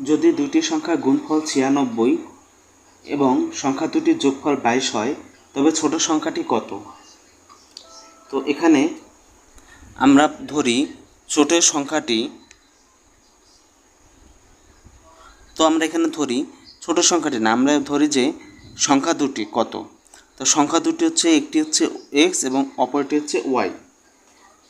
যদি দুটি সংখ্যার গুণফল ছিয়ানব্বই এবং সংখ্যা দুটির যোগফল বাইশ হয়, তবে ছোট সংখ্যাটি কত? তো এখানে আমরা ধরি ছোট সংখ্যাটি, তো আমরা এখানে ধরি ছোট সংখ্যাটি না আমরা ধরি যে সংখ্যা দুটি কত? তো সংখ্যা দুটি হচ্ছে, একটি হচ্ছে এক্স এবং অপরটি হচ্ছে ওয়াই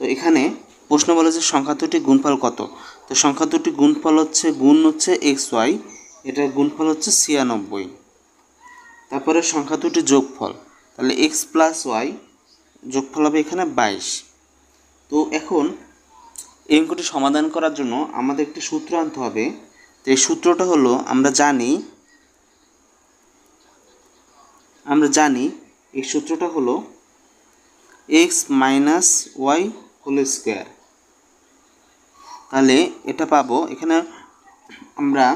তো এখানে প্রশ্ন বলে যে সংখ্যা দুটি গুণফল কত? তো সংখ্যা দুটি গুণফল হচ্ছে, গুণ হচ্ছে এক্স ওয়াই এটার গুণফল হচ্ছে ছিয়ানব্বই। তারপরে সংখ্যা দুটি যোগফল, তাহলে এক্স প্লাস ওয়াই যোগফল হবে এখানে বাইশ। তো এখন এই অঙ্কটি সমাধান করার জন্য আমাদের একটি সূত্র আনতে হবে। তো এই সূত্রটা হলো, আমরা জানি আমরা জানি এই সূত্রটা হলো X minus Y whole square তাহলে এটা পাবো, এখানে আমরা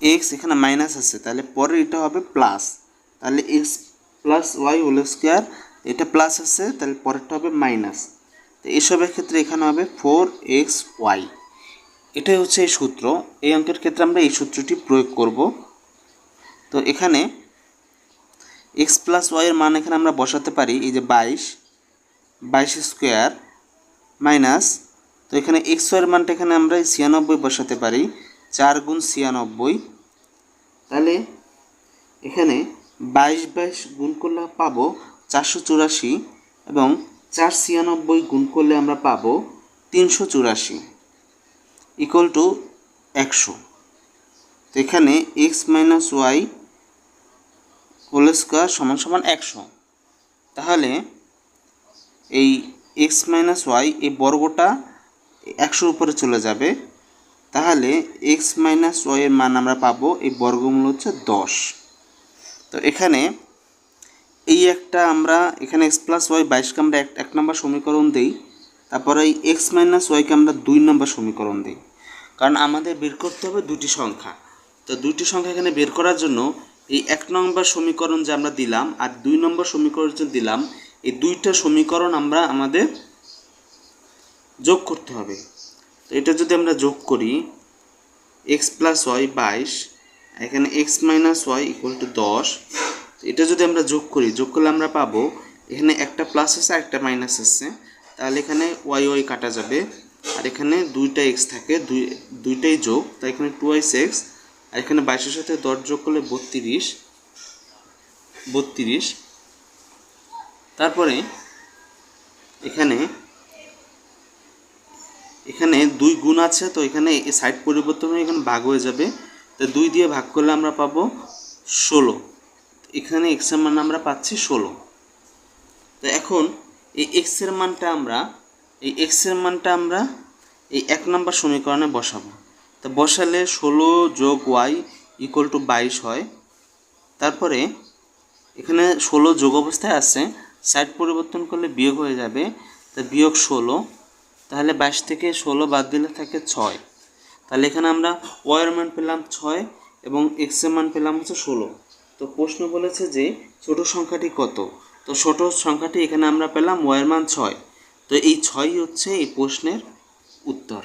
এক্স এখানে মাইনাস আছে, তাহলে পরে এটা হবে প্লাস তাহলে X plus Y whole square এটা প্লাস আছে, তাহলে পরেরটা হবে মাইনাস তো এসবের ক্ষেত্রে এখানে হবে ফোর এক্স ওয়াই এটাই হচ্ছে এই সূত্র, এই অঙ্কের ক্ষেত্রে আমরা এই সূত্রটি প্রয়োগ করব। তো এখানে এক্স প্লাস ওয়াইয়ের মান এখানে আমরা বসাতে পারি, এই যে বাইশ বাইশ স্কোয়ার মাইনাস, তো এখানে এক্স ওয়াইয়ের মানটা এখানে আমরা ছিয়ানব্বই বসাতে পারি, চার গুণ ছিয়ানব্বই। তাহলে এখানে বাইশ বাইশ গুণ করলে পাবো চারশো চুরাশি এবং চার ছিয়ানব্বই গুণ করলে আমরা পাবো তিনশো চুরাশি ইকুয়াল টু একশো। তো এখানে X minus Y whole square সমান সমান একশো। তাহলে এই এক্স মাইনাস ওয়াই এই বর্গটা একশোর উপরে চলে যাবে। তাহলে এক্স মাইনাস ওয়াইয়ের মান আমরা পাবো, এই বর্গমূল হচ্ছে দশ। তো এখানে এই একটা আমরা, এখানে এক্স প্লাস ওয়াই বাইশকে আমরা এক এক নম্বর সমীকরণ দিই, তারপরে এই এক্স মাইনাস ওয়াইকে আমরা দুই নম্বর সমীকরণ দিই। কারণ আমাদের বের করতে হবে দুটি সংখ্যা। তো দুইটি সংখ্যা এখানে বের করার জন্য এই এক নম্বর সমীকরণ যে আমরা দিলাম, আর দুই নম্বর সমীকরণ যে দিলাম এই দুইটা সমীকরণ আমরা আমাদের যোগ করতে হবে। তো এটা যদি আমরা যোগ করি এক্স প্লাস ওয়াই বাইশ, এখানে X minus Y equal to দশ এটা যদি আমরা যোগ করি, যোগ করলে আমরা পাবো, এখানে একটা প্লাস আছে, একটা মাইনাস আছে, তাহলে এখানে ওয়াই ওয়াই কাটা যাবে, আর এখানে দুইটা এক্স থাকে, দুই, দুইটাই যোগ, তাই এখানে টু ওয়াইস এক্স আর এখানে বাইশের সাথে দশ যোগ করলে বত্রিশ বত্রিশ তারপরে এখানে এখানে দুই গুণ আছে, তো এখানে সাইড পরিবর্তন হয়ে এখানে ভাগ হয়ে যাবে। তো দুই দিয়ে ভাগ করলে আমরা পাবো ষোলো। এখানে এক্সের মান আমরা পাচ্ছি ষোলো। তো এখন এই এক্সের মানটা আমরা, এই এক্সের মানটা আমরা এই এক নম্বর সমীকরণে বসাবো। তো বসালে ষোলো যোগ ওয়াই ইকুয়াল টু বাইশ হয়। তারপরে এখানে ষোলো যোগ অবস্থায় আছে সাইড পরিবর্তন করলে বিয়োগ হয়ে যাবে, তা বিয়োগ ষোলো, তাহলে বাইশ থেকে ষোলো বাদ দিলে থাকে ছয়। তাহলে এখানে আমরা ওয়ের মান পেলাম ছয় এবং এক্সের মান পেলাম হচ্ছে ষোলো। তো প্রশ্ন বলেছে যে ছোট সংখ্যাটি কত? তো ছোট সংখ্যাটি এখানে আমরা পেলাম ওয়ের মান ছয়। তো এই ছয়ই হচ্ছে এই প্রশ্নের উত্তর।